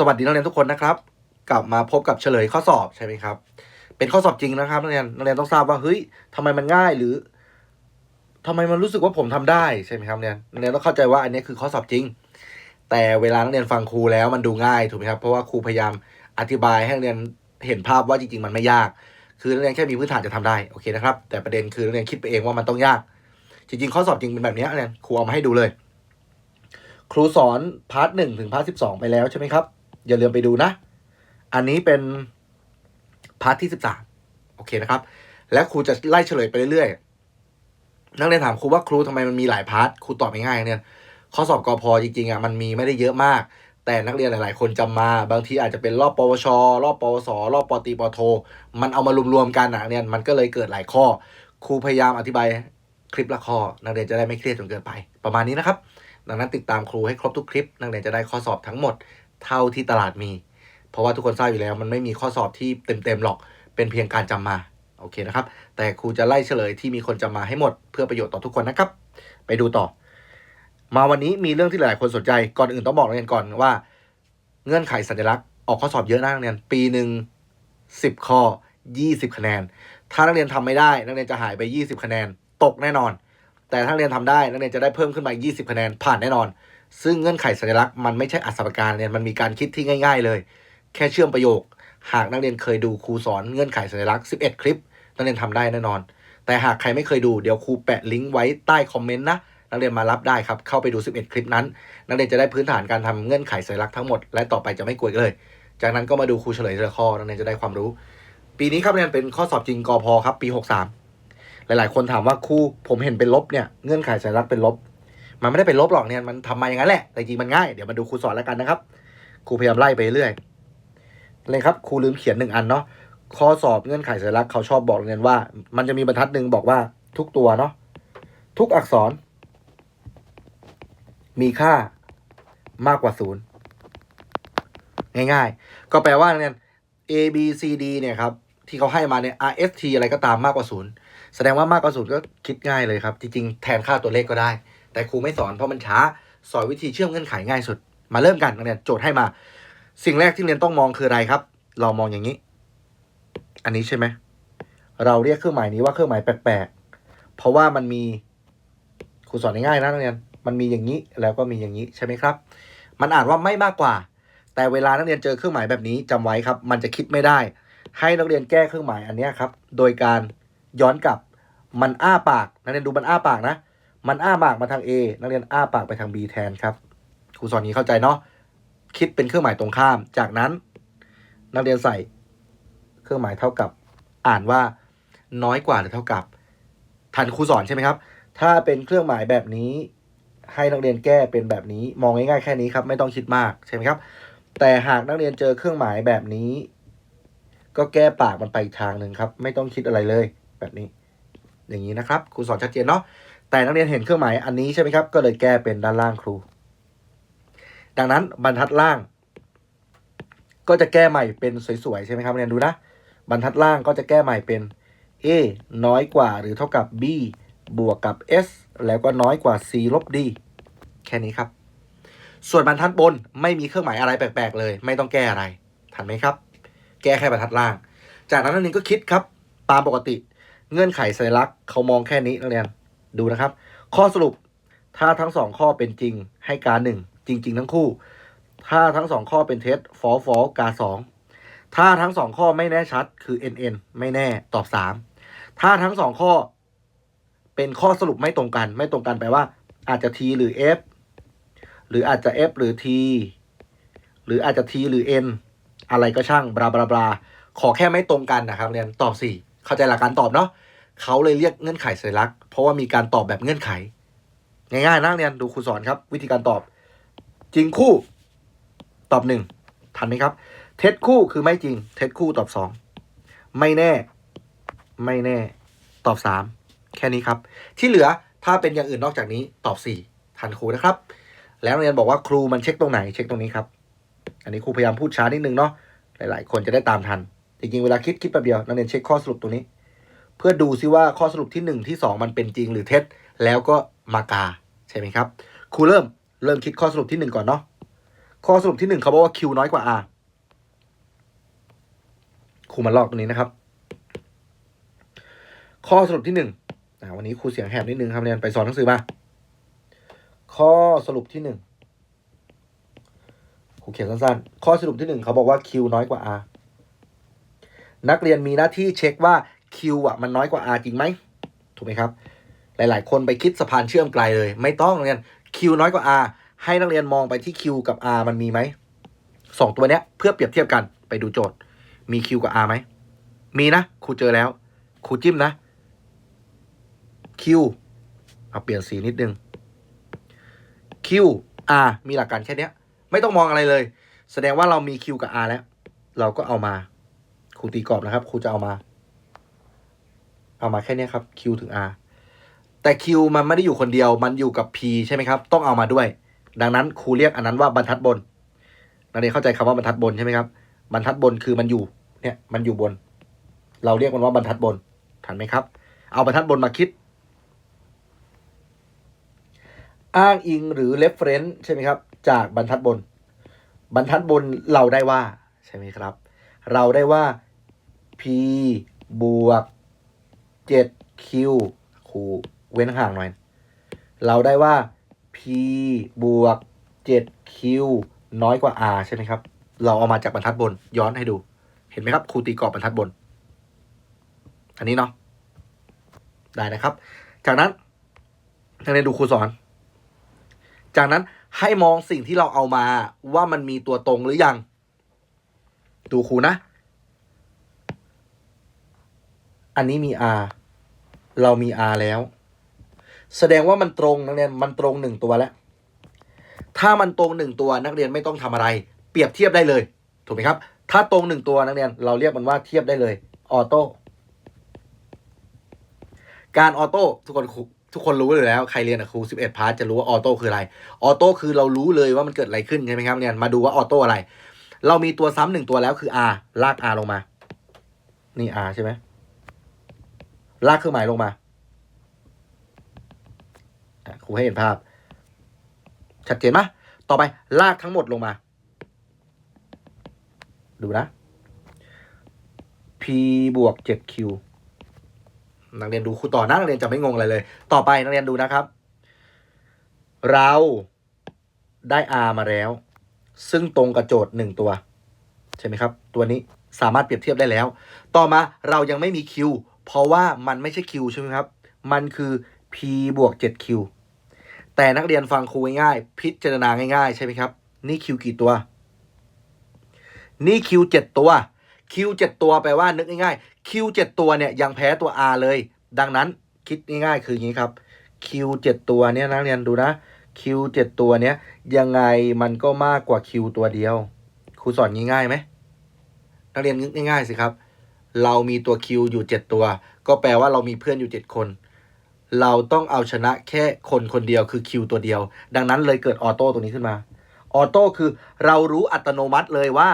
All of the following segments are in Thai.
สวัสดีนักเรียนทุกคนนะครับ กลับมาพบกับเฉลยข้อสอบใช่ไหมครับ เป็นข้อสอบจริงนะครับนักเรียนนักเรียนต้องทราบว่าเฮ้ยทำไมมันง่ายหรือทำไมมันรู้สึกว่าผมทำได้ใช่ไหมครับเนี่ยนักเรียนต้องเข้าใจว่าอันนี้คือข้อสอบจริง แต่เวลานักเรียนฟังครูแล้วมันดูง่ายถูกไหมครับเพราะว่าครูพยายามอธิบายให้นักเรียนเห็นภาพว่าจริง ๆ มันไม่ยาก คือนักเรียนแค่มีพื้นฐานจะทำได้โอเคนะครับ แต่ประเด็นคือนักเรียนคิดไปเองว่ามันต้องยาก จริง ๆ ข้อสอบจริงเป็นแบบนี้นักเรียนครูเอามาให้ดูเลย ครูสอนพาร์ทหนึ่งถึงพาร์ทสิบสองไปแล้วใช่ไหมครับ อย่าลืมไปดูนะ อันนี้เป็นพาร์ทที่สิบสามโอเคนะครับ และครูจะไล่เฉลยไปเรื่อยๆนักเรียนถามครูว่าครูทำไมมันมีหลายพาร์ทครูตอบง่ายๆเนี่ยข้อสอบกอพอจริงๆอะมันมีไม่ได้เยอะมาก แต่นักเรียนหลาย ๆ คนจำมา บางทีอาจจะเป็นรอบปวช รอบปวส รอบปตีปโท มันเอามารวมๆกันอะเนี่ยมันก็เลยเกิดหลายข้อ ครูพยายามอธิบายคลิปละข้อ นักเรียนจะได้ไม่เครียดจนเกินไป ประมาณนี้นะครับ ดังนั้นติดตามครูให้ครบทุกคลิป นักเรียนจะได้ข้อสอบทั้งหมด เท่าที่ตลาดมี เพราะว่าทุกคนทราบอยู่แล้ว มันไม่มีข้อสอบที่เต็มๆหรอก เป็นเพียงการจำมา โอเคนะครับ แต่ครูจะไล่เฉลยที่มีคนจำมาให้หมด เพื่อประโยชน์ต่อทุกคนนะครับ ไปดูต่อ มาวันนี้มีเรื่องที่หลายคนสนใจ ก่อนอื่นต้องบอกนักเรียนก่อนว่า เงื่อนไขสัญลักษณ์ออกข้อสอบเยอะนะนักเรียน ปีหนึ่งสิบข้อยี่สิบคะแนน ถ้านักเรียนทำไม่ได้ นักเรียนจะหายไปยี่สิบคะแนน ตกแน่นอน แต่ถ้านักเรียนทำได้ นักเรียนจะได้เพิ่มขึ้นมายี่สิบคะแนน ผ่านแน่นอน ซึ่งเงื่อนไขสัญลักษณ์มันไม่ใช่อัศบการเนี่ยมันมีการคิดที่ง่าย ๆ เลย แค่เชื่อมประโยค หากนักเรียนเคยดูครูสอนเงื่อนไขสัญลักษณ์ 11 คลิป นักเรียนทำได้แน่นอน แต่หากใครไม่เคยดูเดี๋ยวครูแปะลิงก์ไว้ใต้คอมเมนต์นะนักเรียนมารับได้ครับเข้าไปดู 11 คลิปนั้น นักเรียนจะได้พื้นฐานการทำเงื่อนไขสัญลักษณ์ทั้งหมดและต่อไปจะไม่กลัวเลย จากนั้นก็มาดูครูเฉลยทีละข้อนักเรียนจะได้ความรู้ ปีนี้ครับนักเรียนเป็นข้อสอบจริงกอพอครับปี 63 หลาย ๆ คนถามว่าครูผมเห็นเป็นลบเนี่ยเงื่อนไขสัญลักษณ์เป็นลบ มันไม่ได้เป็นลบหรอกเนี่ยมันทำมาอย่างนั้นแหละแต่จริงมันง่าย เดี๋ยวมาดูครูสอนแล้วกันนะครับครูพยายามไล่ไปเรื่อยเลยครับครูลืมเขียนหนึ่งอันเนาะข้อสอบเงื่อนไขสัญลักษณ์เขาชอบบอกเรียนว่า มันจะมีบรรทัดหนึ่งบอกว่าทุกตัวเนาะทุกอักษร มีค่ามากกว่าศูนย์ง่ายๆ ก็แปลว่าเนี่ย A B C D เนี่ยครับ ที่เขาให้มาเนี่ย R S T อะไรก็ตามมากกว่าศูนย์แสดงว่ามากกว่าศูนย์ก็คิดง่ายเลยครับ จริงๆ แทนค่าตัวเลขก็ได้ แต่ครูไม่สอนเพราะมันช้า สอนวิธีเชื่อมเงื่อนไขง่ายสุด มาเริ่มกันนักเรียนโจทย์ให้มา สิ่งแรกที่เรียนต้องมองคืออะไรครับ เรามองอย่างนี้ อันนี้ใช่ไหม เราเรียกเครื่องหมายนี้ว่าเครื่องหมายแปลกๆ เพราะว่ามันมีครูสอนง่ายๆนะนักเรียน มันมีอย่างนี้แล้วก็มีอย่างนี้ใช่ไหมครับ มันอ่านว่าไม่มากกว่า แต่เวลานักเรียนเจอเครื่องหมายแบบนี้จำไว้ครับ มันจะคิดไม่ได้ ให้นักเรียนแก้เครื่องหมายอันนี้ครับ โดยการย้อนกลับมันอ้าปากนักเรียนดูมันอ้าปากนะ มันอ้าปากมาทาง A นักเรียนอ้าปากไปทาง B แทนครับ ครูสอนนี้เข้าใจเนาะ คิดเป็นเครื่องหมายตรงข้าม จากนั้น นักเรียนใส่เครื่องหมายเท่ากับ อ่านว่าน้อยกว่าหรือเท่ากับ ทันครูสอนใช่ไหมครับ ถ้าเป็นเครื่องหมายแบบนี้ ให้นักเรียนแก้เป็นแบบนี้ มองง่ายๆแค่นี้ครับ ไม่ต้องคิดมากใช่ไหมครับ แต่หากนักเรียนเจอเครื่องหมายแบบนี้ ก็แก้ปากมันไปอีกทางหนึ่งครับ ไม่ต้องคิดอะไรเลย แบบนี้ อย่างนี้นะครับ ครูสอนชัดเจนเนาะ แต่นักเรียนเห็นเครื่องหมายอันนี้ใช่ไหมครับ ก็เลยแก้เป็นด้านล่างครู ดังนั้นบรรทัดล่าง ก็จะแก้ใหม่เป็นสวยๆใช่ไหมครับเรียนดูนะ บรรทัดล่างก็จะแก้ใหม่เป็น a น้อยกว่าหรือเท่ากับ b บวกกับ s แล้วก็น้อยกว่า c ลบ d แค่นี้ครับ ส่วนบรรทัดบนไม่มีเครื่องหมายอะไรแปลกๆเลย ไม่ต้องแก้อะไร ทันไหมครับ แก้แค่บรรทัดล่าง จากนั้นนักเรียนก็คิดครับ ตามปกติ เงื่อนไขสัญลักษณ์เขามองแค่นี้นักเรียน ดูนะครับ ข้อสรุปถ้าทั้งสองข้อเป็นจริงให้การหนึ่งจริง ๆ ทั้งคู่ ถ้าทั้งสองข้อเป็นเท็จฟอฟอกาสองถ้าทั้งสองข้อไม่แน่ชัดคือ NN ไม่แน่ตอบสามถ้าทั้งสองข้อเป็นข้อสรุปไม่ตรงกัน ไม่ตรงกันแปลว่า อาจจะ T หรือ F หรืออาจจะ F หรือ T หรืออาจจะ T หรือ N อะไรก็ช่างบลาบลาบลาขอแค่ไม่ตรงกันนะครับเรียนตอบสี่เข้าใจหลักการตอบเนาะเขาเลยเรียกเงื่อนไขสัญลักษณ ราะว่ามีการตอบแบบเงื่อนไข ง่ายๆนะเรียนดูครูสอนครับ วิธีการตอบ จริงคู่ ตอบหนึ่งทันไหมครับ เท็จคู่คือไม่จริง เท็จคู่ตอบสองไม่แน่ ไม่แน่ ตอบสามแค่นี้ครับ ที่เหลือถ้าเป็นอย่างอื่นนอกจากนี้ตอบสี่ทันครูนะครับ แล้วนักเรียนบอกว่าครูมันเช็คตรงไหนเช็คตรงนี้ครับ อันนี้ครูพยายามพูดช้านิดนึงเนาะหลายๆ คนจะได้ตามทัน จริงๆ เวลาคิดคิดแป๊บเดียวนักเรียนเช็คข้อสรุปตรงนี้ เพื่อดูซิว่าข้อสรุปที่หนึ่งที่สองมันเป็นจริงหรือเท็จ แล้วก็มากา ใช่ไหมครับครูเริ่มเริ่มคิดข้อสรุปที่หนึ่งก่อนเนาะข้อสรุปที่หนึ่งเขาบอกว่า Q น้อยกว่า R ครูมาลอกตรงนี้นะครับ ข้อสรุปที่หนึ่งวันนี้ครูเสียงแหบนิดนึงครับเรียนไปสอนหนังสือมา ข้อสรุปที่หนึ่งครูเขียนสั้นๆ ข้อสรุปที่หนึ่งเขาบอกว่า Q น้อยกว่า R นักเรียนมีหน้าที่เช็คว่า Q อะมันน้อยกว่า R จริงไหมถูกไหมครับ หลาย ๆ คนไปคิดสะพานเชื่อมไกลเลย ไม่ต้องนักเรียน Q น้อยกว่า R ให้นักเรียนมองไปที่ Q กับ R มันมีไหมสองตัวเนี้ยเพื่อเปรียบเทียบกันไปดูโจทย์ มี Q กับ R ไหมมีนะครูเจอแล้วครูจิ้มนะ Q เอาเปลี่ยนสีนิดนึง Q R มีหลักการแค่เนี้ยไม่ต้องมองอะไรเลย แสดงว่าเรามี Q กับ R แล้ว เราก็เอามาครูตีกรอบนะครับครูจะเอามา เอามาแค่นี้ครับ Q ถึง R แต่ Q มันไม่ได้อยู่คนเดียวมันอยู่กับ P ใช่ไหมครับ ต้องเอามาด้วย ดังนั้นครูเรียกอันนั้นว่าบรรทัดบนนักเรียนเข้าใจคำว่าบรรทัดบนใช่ไหมครับ บรรทัดบนคือมันอยู่เนี่ยมันอยู่บน เราเรียกมันว่าบรรทัดบนทันไหมครับ เอาบรรทัดบนมาคิด อ้างอิงหรือ reference ใช่ไหมครับ จากบรรทัดบน บรรทัดบนเราได้ว่าใช่ไหมครับ เราได้ว่า p บวก 7q ครูเว้นห่างหน่อย เราได้ว่า p บวก 7q น้อยกว่า r ใช่ไหมครับ เราเอามาจากบรรทัดบนย้อนให้ดู เห็นไหมครับครูตีกรอบบรรทัดบน อันนี้เนาะได้นะครับ จากนั้นนักเรียนดูครูสอน จากนั้นให้มองสิ่งที่เราเอามาว่ามันมีตัวตรงหรือยัง ดูครูนะ อันนี้มี r เรามี r แล้ว แสดงว่ามันตรงนักเรียนมันตรงหนึ่งตัวแล้ว ถ้ามันตรงหนึ่งตัวนักเรียนไม่ต้องทำอะไร เปรียบเทียบได้เลย ถูกไหมครับ ถ้าตรงหนึ่งตัวนักเรียนเราเรียกมันว่าเทียบได้เลยออโต้การออโต้ทุกคนทุกคนรู้เลยแล้ว ใครเรียนกับครู11 พาร์ทจะรู้ว่าออโต้คืออะไรออโต้คือเรารู้เลยว่ามันเกิดอะไรขึ้นใช่ไหมครับเนี่ยมาดูว่าออโต้อะไร เรามีตัวซ้ำหนึ่งตัวแล้วคือ r ลาก r ลงมา นี่ r ใช่ไหม ลากเครื่องหมายลงมาครูให้เห็นภาพ ชัดเจนไหมต่อไปลากทั้งหมดลงมา ดูนะ p บวก 7q นักเรียนดูครูต่อนะนักเรียนจะไม่งงอะไรเลย ต่อไปนักเรียนดูนะครับ เราได้ r มาแล้ว ซึ่งตรงกับโจทย์หนึ่งตัว ใช่ไหมครับ ตัวนี้สามารถเปรียบเทียบได้แล้ว ต่อมาเรายังไม่มี q เพราะว่ามันไม่ใช่ q ใช่ไหมครับ มันคือ p บวก 7q แต่นักเรียนฟังครูง่ายๆ พิจารณาง่ายๆ ใช่ไหมครับ นี่ q กี่ตัว นี่ q 7ตัว q 7ตัวแปลว่านึกง่ายๆ q 7ตัวเนี่ยยังแพ้ตัว r เลย ดังนั้นคิดง่ายๆ คืออย่างนี้ครับ q 7ตัวเนี่ยนักเรียนดูนะ q 7ตัวเนี้ยยังไงมันก็มากกว่า q ตัวเดียว ครูสอนง่ายๆไหมนักเรียนนึกง่ายๆสิครับ เรามีตัว q อยู่ 7 ตัว ก็แปลว่าเรามีเพื่อนอยู่ 7 คน เราต้องเอาชนะแค่คนคนเดียวคือ q ตัวเดียว ดังนั้นเลยเกิดออโต้ตัวนี้ขึ้นมา ออโต้คือเรารู้อัตโนมัติเลยว่า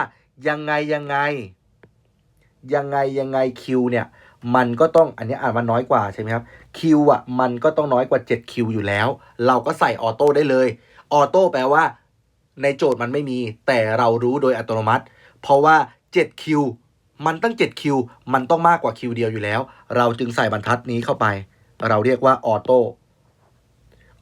ยังไงยังไง ยังไงยังไง q เนี่ย มันก็ต้องอันนี้อ่านว่าน้อยกว่าใช่ไหมครับ q อะมันก็ต้องน้อยกว่า 7q อยู่แล้ว เราก็ใส่ออโต้ได้เลยออโต้แปลว่า ในโจทย์มันไม่มี แต่เรารู้โดยอัตโนมัติ เพราะว่า 7q มันตั้ง 7q มันต้องมากกว่า q เดียวอยู่แล้ว เราจึงใส่บรรทัดนี้เข้าไป เราเรียกว่าออโต้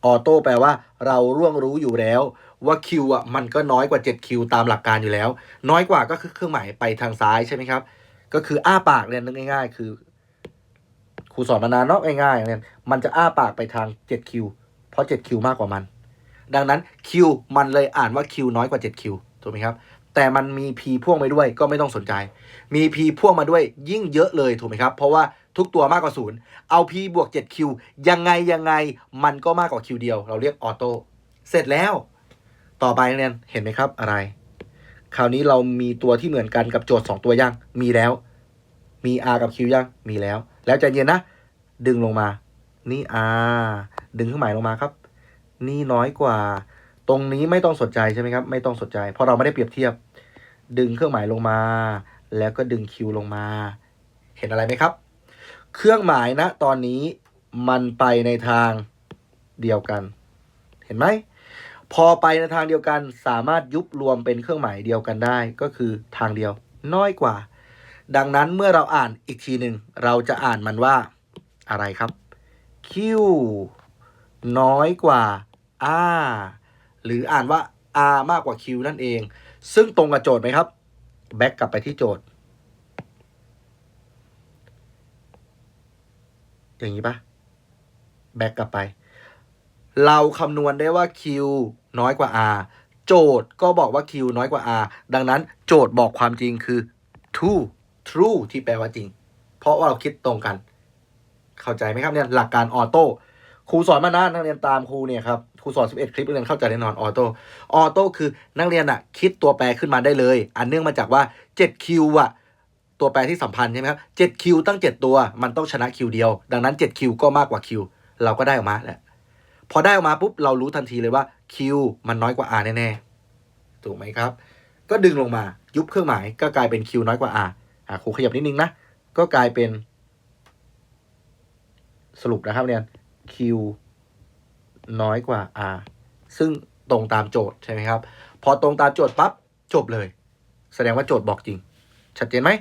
ออโต้แปลว่า เราร่วงรู้อยู่แล้ว ว่า q อะมันก็น้อยกว่า 7q ตามหลักการอยู่แล้ว น้อยกว่าก็คือเครื่องหมายไปทางซ้ายใช่ไหมครับ ก็คืออ้าปากเนี่ยนึกง่าย ๆ คือครูสอนมานานเนาะง่ายๆเนี่ยมันจะอ้าปากไปทาง 7q เพราะ 7q มากกว่ามัน ดังนั้น q มันเลยอ่านว่า q น้อยกว่า 7q ถูกไหมครับ แต่มันมี p พ่วงไปด้วยก็ไม่ต้องสนใจ มี p พ่วงมาด้วยยิ่งเยอะเลยถูกไหมครับ เพราะว่าทุกตัวมากกว่าศูนย์เอา p บวก 7q ยังไงยังไงมันก็มากกว่า q เดียว เราเรียกออโต้เสร็จแล้ว ต่อไปนักเรียนเห็นไหมครับอะไร คราวนี้เรามีตัวที่เหมือนกันกับโจทย์ 2 ตัวยัง มีแล้ว มี r กับ q ยังมีแล้ว แล้วใจเย็นนะ ดึงลงมา นี่ r ดึงเครื่องหมายลงมาครับ นี่น้อยกว่า ตรงนี้ไม่ต้องสนใจใช่ไหมครับ ไม่ต้องสนใจ เพราะเราไม่ได้เปรียบเทียบ ดึงเครื่องหมายลงมา แล้วก็ดึง q ลงมา เห็นอะไรไหมครับ เครื่องหมายนะตอนนี้มันไปในทางเดียวกัน เห็นไหม พอไปในทางเดียวกันสามารถยุบรวมเป็นเครื่องหมายเดียวกันได้ ก็คือทางเดียว น้อยกว่า ดังนั้นเมื่อเราอ่านอีกทีหนึ่งเราจะอ่านมันว่าอะไรครับ q น้อยกว่า r หรืออ่านว่า r มากกว่า q นั่นเอง ซึ่งตรงกับโจทย์ไหมครับ แบ็กกลับไปที่โจทย์ อย่างนี้ปะแบ็กกลับไป เราคำนวณได้ว่า q น้อยกว่า r โจทย์ก็บอกว่า q น้อยกว่า r ดังนั้นโจทย์บอกความจริงคือ true true ที่แปลว่าจริง เพราะว่าเราคิดตรงกัน เข้าใจไหมครับเนี่ยหลักการออโต้ครูสอนมานานนักเรียนตามครูเนี่ยครับ ครูสอน 11 คลิปนักเรียนเข้าใจแน่นอนออโต้ออโต้คือนักเรียนอะคิดตัวแปรขึ้นมาได้เลย อันเนื่องมาจากว่า 7Q อะตัวแปรที่สัมพันธ์ใช่ไหมครับ 7Q ตั้ง 7 ตัวมันต้องชนะ Q เดียว ดังนั้น 7Q ก็มากกว่า Q เราก็ได้ออกมาแหล้วพอได้ออกมาปุ๊บเรารู้ทันทีเลยว่า Q มันน้อยกว่า R แน่ๆถูกไหมครับ ก็ดึงลงมายุบเครื่องหมายก็กลายเป็น Q น้อยกว่า R อะครูขยับนิดนึงนะก็กลายเป็นสรุปนะครับเนี่ย Q น้อยกว่า R ซึ่งตรงตามโจทย์ใช่ไหมครับ พอตรงตามโจทย์ปั๊บจบเลย แสดงว่าโจทย์บอกจริง ชัดเจนไหม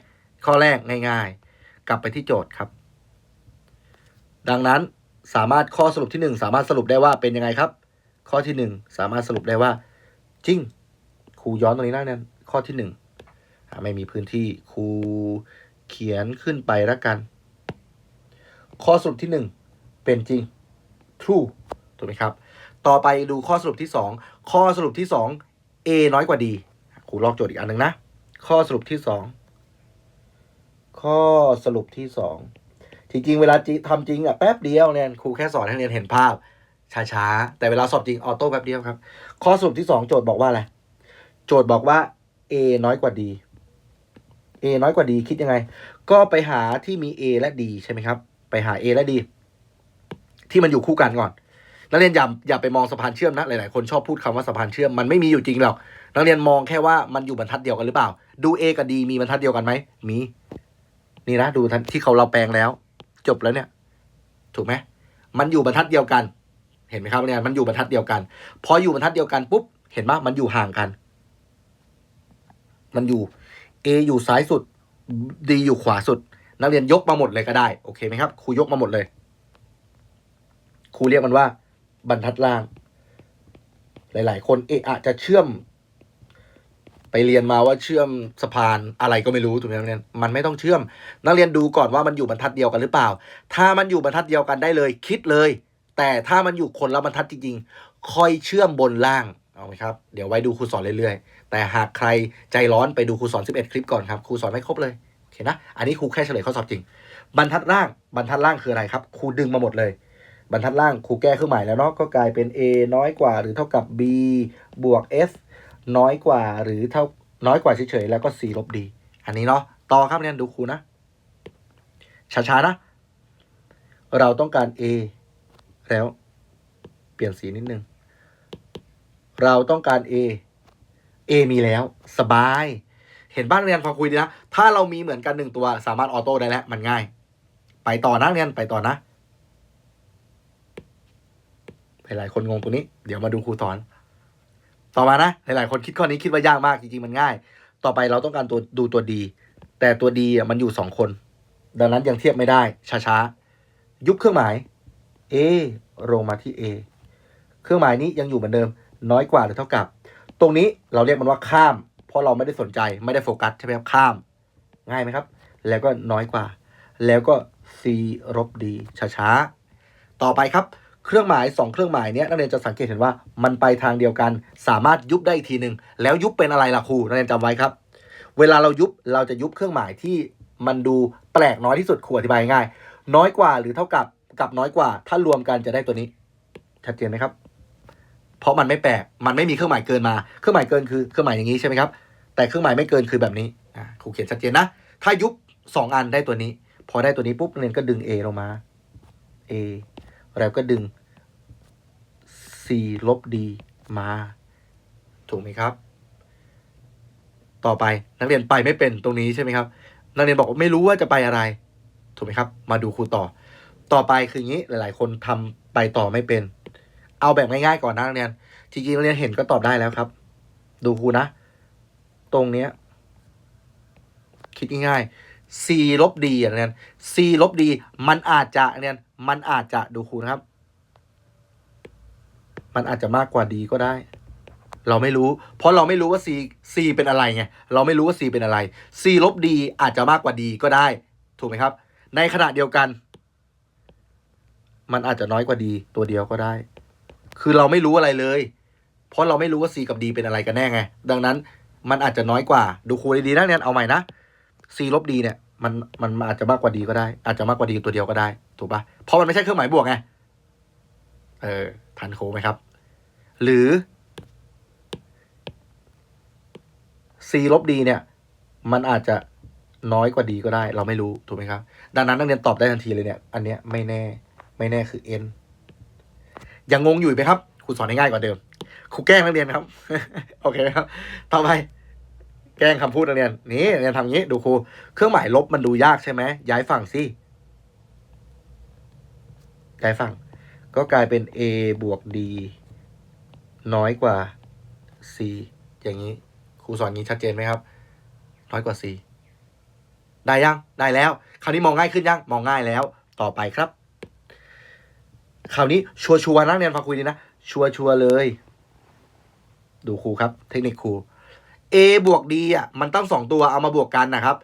ข้อแรกง่าย ๆ กลับไปที่โจทย์ครับ ดังนั้นสามารถข้อสรุปที่หนึ่งสามารถสรุปได้ว่าเป็นยังไงครับ ข้อที่หนึ่งสามารถสรุปได้ว่า จริงครูย้อนตรงนี้ได้นั่นข้อที่หนึ่งไม่มีพื้นที่ครูเขียนขึ้นไปล้วกัน ข้อสรุปที่หนึ่งเป็นจริง true ถูกไหมครับ ต่อไปดูข้อสรุปที่สองข้อสรุปที่สอง A น้อยกว่า D ครูลอกโจทย์อีกอันหนึ่งนะ ข้อสรุปที่สองข้อสรุปที่สองจริงๆ เวลาทำจริงอะแป๊บเดียวเนี่ยครูแค่สอนให้เรียนเห็นภาพช้าๆ แต่เวลาสอบจริงออโต้แป๊บเดียวครับ ข้อสรุปที่สองโจทย์บอกว่าอะไร โจทย์บอกว่า A น้อยกว่า D A น้อยกว่า D คิดยังไง ก็ไปหาที่มี A และ D ใช่ไหมครับ ไปหา A และ D ที่มันอยู่คู่กันก่อน นักเรียนอย่าอย่าไปมองสะพานเชื่อมนะหลายๆคนชอบพูดคำว่าสะพานเชื่อมมันไม่มีอยู่จริงหรอกนักเรียนมองแค่ว่ามันอยู่บรรทัดเดียวกันหรือเปล่า ดู A กับ D มีบรรทัดเดียวกันไหมมีนี่นะดูที่เขาเราแปลงแล้ว จบแล้วเนี่ย ถูกไหมมันอยู่บรรทัดเดียวกัน เห็นไหมครับเนี่ยมันอยู่บรรทัดเดียวกัน พออยู่บรรทัดเดียวกันปุ๊บเห็นไหมมันอยู่ห่างกัน มันอยู่ A อยู่ซ้ายสุด D อยู่ขวาสุด นักเรียนยกมาหมดเลยก็ได้ โอเคไหมครับครูยกมาหมดเลยครูเรียกมันว่า บรรทัดล่าง หลาย ๆ คนเอะอะจะเชื่อม ไปเรียนมาว่าเชื่อมสะพานอะไรก็ไม่รู้ถูกไหมนักเรียนมันไม่ต้องเชื่อม นักเรียนดูก่อนว่ามันอยู่บรรทัดเดียวกันหรือเปล่า ถ้ามันอยู่บรรทัดเดียวกันได้เลย คิดเลย แต่ถ้ามันอยู่คนละบรรทัดจริงๆค่อยเชื่อมบนล่างเอาไหมครับเดี๋ยวไว้ดูครูสอนเรื่อยๆ แต่หากใครใจร้อนไปดูครูสอน 11 คลิปก่อนครับครูสอนไม่ครบเลยโอเคนะ อันนี้ครูแค่เฉลยข้อสอบจริง บรรทัดล่างบรรทัดล่างคืออะไรครับครูดึงมาหมดเลย บรรทัดล่างครูแก้เครื่องหมายแล้วเนาะก็กลายเป็น a น้อยกว่าหรือเท่ากับ b บวก s น้อยกว่าหรือเท่าน้อยกว่าเฉยๆแล้วก็ c ลบ d อันนี้เนาะต่อครับเนี่ยดูครูนะช้าๆนะ เราต้องการ a แล้วเปลี่ยนสีนิดนึง เราต้องการ A A มีแล้วสบาย เห็นบ้านเรียนพอคุยดีนะ ถ้าเรามีเหมือนกันหนึ่งตัวสามารถออโต้ได้แล้ว มันง่าย ไปต่อนะเรียนไปต่อนะห ลายๆคนงงตรงนี้ เดี๋ยวมาดูครูสอน ต่อมานะ หลายๆคนคิดข้อนี้คิดว่ายากมากจริงๆมันง่าย ต่อไปเราต้องการตัวดูตัวดี แต่ตัวดีมันอยู่สองคน ดังนั้นยังเทียบไม่ได้ ช้าๆ ยุบเครื่องหมาย A ลงมาที่ A เครื่องหมายนี้ยังอยู่เหมือนเดิม น้อยกว่าหรือเท่ากับ ตรงนี้เราเรียกมันว่าข้าม เพราะเราไม่ได้สนใจไม่ได้โฟกัสใช่ไหมครับข้าม ง่ายไหมครับ แล้วก็น้อยกว่า แล้วก็ c ลบ d ช้าๆ ต่อไปครับ เครื่องหมาย 2 เครื่องหมายเนี้ยนักเรียนจะสังเกตเห็นว่ามันไปทางเดียวกัน สามารถยุบได้อีกทีหนึ่งแล้วยุบเป็นอะไรล่ะครูนักเรียนจำไว้ครับ เวลาเรายุบเราจะยุบเครื่องหมายที่มันดูแปลกน้อยที่สุดครูอธิบายง่าย น้อยกว่าหรือเท่ากับกับน้อยกว่า ถ้ารวมกันจะได้ตัวนี้ ชัดเจนไหมครับ เพราะมันไม่แปลกมันไม่มีเครื่องหมายเกินมา เครื่องหมายเกินคือเครื่องหมายอย่างนี้ใช่ไหมครับ แต่เครื่องหมายไม่เกินคือแบบนี้อ่าครูเขียนชัดเจนนะ ถ้ายุบสองอันได้ตัวนี้ พอได้ตัวนี้ปุ๊บนักเรียนก็ดึง A ลงมา A แล้วก็ดึง C ลบ D มา ถูกไหมครับ ต่อไปนักเรียนไปไม่เป็นตรงนี้ใช่ไหมครับ นักเรียนบอกว่าไม่รู้ว่าจะไปอะไร ถูกไหมครับ มาดูครูต่อ ต่อไปคืออย่างนี้หลาย ๆ คนทำไปต่อไม่เป็น เอาแบบง่ายๆก่อนนะนักเรียนจริงๆนักเรียนเห็นก็ตอบได้แล้วครับ ดูครูนะ ตรงเนี้ยคิดง่ายๆ c ลบ d อะนักเรียน c ลบ d มันอาจจะนักเรียน มันอาจจะดูครูนะครับ มันอาจจะมากกว่า d ก็ได้ เราไม่รู้ เพราะเราไม่รู้ว่า c c เป็นอะไรไงเราไม่รู้ว่า c เป็นอะไร c ลบ d อาจจะมากกว่า d ก็ได้ ถูกไหมครับ ในขณะเดียวกัน มันอาจจะน้อยกว่า d ตัวเดียวก็ได้ คือเราไม่รู้อะไรเลย เพราะเราไม่รู้ว่า c กับ d เป็นอะไรกันแน่ไง ดังนั้น มันอาจจะน้อยกว่า ดูครูดีๆนะเนี่ยเอาใหม่นะ c ลบ d เนี่ย มันมันอาจจะมากกว่า d ก็ได้ อาจจะมากกว่า d ตัวเดียวก็ได้ ถูกปะเพราะมันไม่ใช่เครื่องหมายบวกไงเออทันโคไหมครับ หรือ c ลบ d เนี่ย มันอาจจะน้อยกว่า d ก็ได้ เราไม่รู้ถูกไหมครับ ดังนั้นนักเรียนตอบได้ทันทีเลยเนี่ย อันเนี้ยไม่แน่ ไม่แน่คือ n ยังงงอยู่ไหมครับครูสอนให้ง่ายกว่าเดิมครูแกล้งนักเรียนครับ โอเคครับ ต่อไป แกล้งคำพูดนักเรียนนี่นักเรียนทำอย่างนี้ดูครูเครื่องหมายลบมันดูยากใช่ไหมย้ายฝั่งสิย้ายฝั่ง ก็กลายเป็น a บวก d น้อยกว่า c อย่างนี้ครูสอนงี้ชัดเจนไหมครับ น้อยกว่า c ได้ยังได้แล้ว คราวนี้มองง่ายขึ้นยังมองง่ายแล้ว ต่อไปครับ คราวนี้ชัวชัวร์ๆนะเรียนฟังคุยดีนะชัวชัวร์เลย ดูครูครับ เทคนิคครู a บวก d อะมันต้องสองตัวเอามาบวกกันนะครับ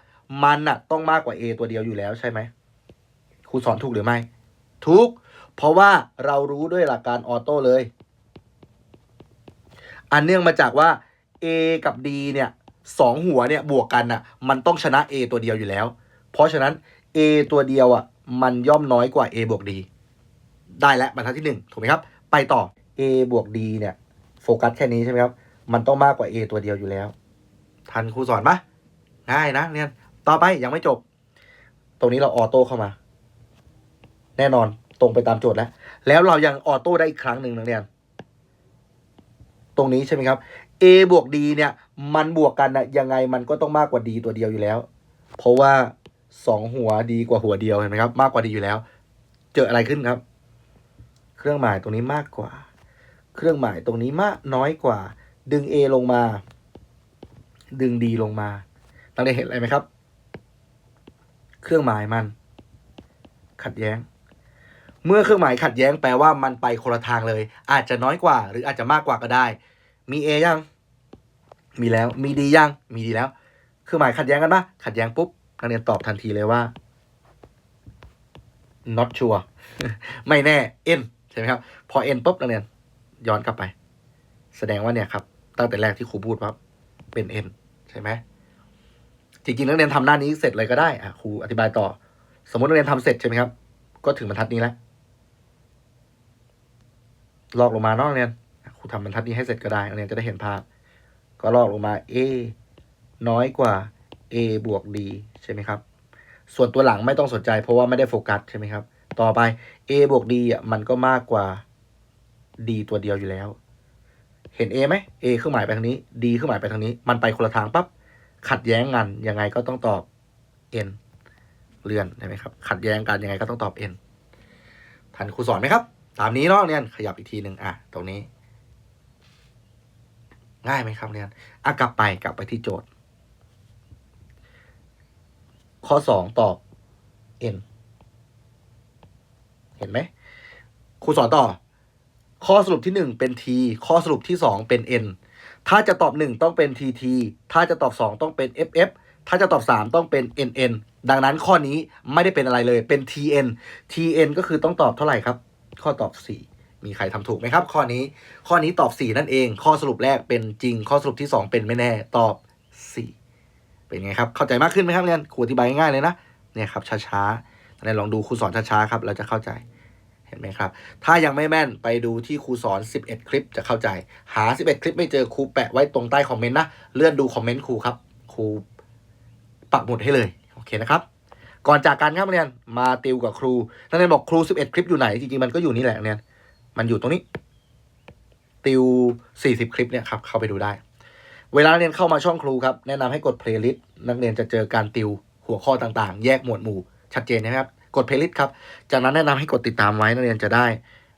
มันอะต้องมากกว่า a ตัวเดียวอยู่แล้วใช่ไหมครูสอนถูกหรือไม่ ถูก เพราะว่าเรารู้ด้วยหลักการออโต้เลย อันเนื่องมาจากว่า a กับ d เนี่ยสองหัวเนี่ยบวกกันน่ะ มันต้องชนะ a ตัวเดียวอยู่แล้ว เพราะฉะนั้น a ตัวเดียวอะ มันย่อมน้อยกว่า a บวก d ได้แล้วบรรทัดที่หนึ่งถูกไหมครับ ไปต่อ a บวก d เนี่ยโฟกัสแค่นี้ใช่ไหมครับ มันต้องมากกว่า a ตัวเดียวอยู่แล้ว ทันครูสอนปะง่ายนะเนี่ยต่อไปยังไม่จบ ตรงนี้เราออโต้เข้ามา แน่นอนตรงไปตามโจทย์แล้ว แล้วเรายังออโต้ได้อีกครั้งหนึ่งนักเรียน ตรงนี้ใช่ไหมครับ a บวก d เนี่ย มันบวกกันนะยังไงมันก็ต้องมากกว่า d ตัวเดียวอยู่แล้ว เพราะว่าสองหัวดีกว่าหัวเดียวเห็นไหมครับ มากกว่า d อยู่แล้ว เจออะไรขึ้นครับ เครื่องหมายตรงนี้มากกว่า เครื่องหมายตรงนี้มากน้อยกว่า ดึง a ลงมา ดึง d ลงมานักเรียนเห็นอะไรไหมครับ เครื่องหมายมัน ขัดแย้ง เมื่อเครื่องหมายขัดแย้งแปลว่ามันไปคนละทางเลย อาจจะน้อยกว่า หรืออาจจะมากกว่าก็ได้ มี A ยัง มีแล้ว มี D ยัง มี D แล้ว เครื่องหมายขัดแย้งกันปะขัดแย้งปุ๊บนักเรียนตอบทันทีเลยว่า not sure ไม่แน่ N ใช่ไหมครับ พอ N ปุ๊บนักเรียนย้อนกลับไป แสดงว่าเนี่ยครับ ตั้งแต่แรกที่ครูพูดว่า เป็น N ใช่ไหมจริงๆนักเรียนทำหน้านี้เสร็จเลยก็ได้อะครูอธิบายต่อ สมมตินักเรียนทำเสร็จใช่ไหมครับ ก็ถึงบรรทัดนี้แล้วลอกลงมานอกเรียนครูทำบรรทัดนี้ให้เสร็จก็ได้นักเรียนจะได้เห็นภาพ ก็ลอกลงมา a น้อยกว่า a บวก d ใช่ไหมครับ ส่วนตัวหลังไม่ต้องสนใจ เพราะว่าไม่ได้โฟกัสใช่ไหมครับ ต่อไป a บวก d อะมันก็มากกว่า d ตัวเดียวอยู่แล้ว เห็น a ไหม a เครื่องหมายไปทางนี้ d เครื่องหมายไปทางนี้ มันไปคนละทางปั๊บขัดแย้งกันยังไงก็ต้องตอบ n เลื่อนใช่ไหมครับ ขัดแย้งกันยังไงก็ต้องตอบ n ทันครูสอนไหมครับ ตามนี้เนาะเนี่ยขยับอีกทีหนึ่งอะตรงนี้ ง่ายไหมครับเนี่ยอะกลับไปกลับไปที่โจทย์ ข้อสองตอบ n เห็นไหมครูสอนต่อ ข้อสรุปที่หนึ่งเป็น t ข้อสรุปที่สองเป็น n ถ้าจะตอบหนึ่งต้องเป็น tt ถ้าจะตอบสองต้องเป็น ff ถ้าจะตอบสามต้องเป็น nn ดังนั้นข้อนี้ไม่ได้เป็นอะไรเลยเป็น tn tn ก็คือต้องตอบเท่าไหร่ครับ ข้อตอบ 4 มีใครทำถูกไหมครับ ข้อนี้ข้อนี้ตอบ 4 นั่นเอง ข้อสรุปแรกเป็นจริง ข้อสรุปที่ 2 เป็นไม่แน่ตอบ 4 เป็นไงครับ เข้าใจมากขึ้นไหมครับเรียนครูอธิบายง่ายๆเลยนะเนี่ยครับช้าๆเรียนลองดูครูสอนช้าๆครับเราจะเข้าใจ เห็นไหมครับ ถ้ายังไม่แม่นไปดูที่ครูสอน 11 คลิปจะเข้าใจ หา 11 คลิปไม่เจอครูแปะไว้ตรงใต้คอมเมนต์นะ เลื่อนดูคอมเมนต์ครูครับ ครูปักหมุดให้เลย โอเคนะครับ ก่อนจากกันครับนักเรียน มาติวกับครู นักเรียนบอกครู 11 คลิปอยู่ไหน จริงๆ มันก็อยู่นี่แหละนักเรียน มันอยู่ตรงนี้ ติว 40 คลิปเนี่ยครับ เข้าไปดูได้ เวลาเรียนเข้ามาช่องครูครับ แนะนำให้กดเพลย์ลิสต์นักเรียนจะเจอการติวหัวข้อต่างๆ แยกหมวดหมู่ ชัดเจนนะครับ กดเพลย์ลิสต์ครับ จากนั้นแนะนำให้กดติดตามไว้นักเรียนจะได้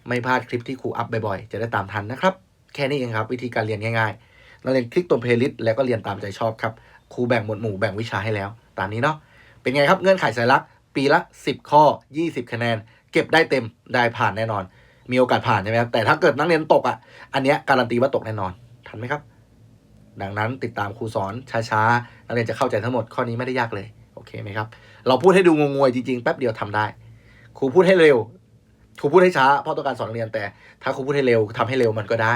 ไม่พลาดคลิปที่ครูอัพบ่อยๆ จะได้ตามทันนะครับ แค่นี้เองครับ วิธีการเรียนง่ายๆนักเรียนคลิกตัวเพลย์ลิสต์แล้วก็เรียนตามใจชอบครับ ครูแบ่งหมวดหมู่แบ่งวิชาให้แล้ว ตามนี้เนาะ เป็นไงครับเงื่อนไขสายลักปีละ 10 ข้อ 20 คะแนน เก็บได้เต็มได้ผ่านแน่นอน มีโอกาสผ่านใช่ไหมครับ แต่ถ้าเกิดนักเรียนตกอะ อันเนี้ยการันตีว่าตกแน่นอน ทันไหมครับ ดังนั้นติดตามครูสอนช้าๆ นักเรียนจะเข้าใจทั้งหมดข้อนี้ไม่ได้ยากเลย โอเคไหมครับ เราพูดให้ดูงงๆจริงๆแป๊บเดียวทำได้ ครูพูดให้เร็ว ครูพูดให้ช้าเพราะต้องการสอนนักเรียนแต่ ถ้าครูพูดให้เร็วทำให้เร็วมันก็ได้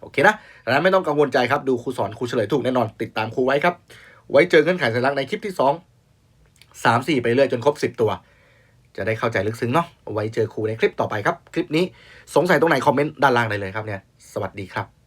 โอเคนะดังนั้นไม่ต้องกังวลใจครับดูครูสอนครูเฉลยถูกแน่นอนติดตามครูไว้ครับ ไว้เจอเงื่อนไขสัญลักษณ์ในคลิปที่สองสามสี่ไปเรื่อยจนครบสิบตัว จะได้เข้าใจลึกซึ้งเนาะไว้เจอครูในคลิปต่อไปครับ คลิปนี้สงสัยตรงไหนคอมเมนต์ด้านล่างได้เลยครับเนี่ยสวัสดีครับ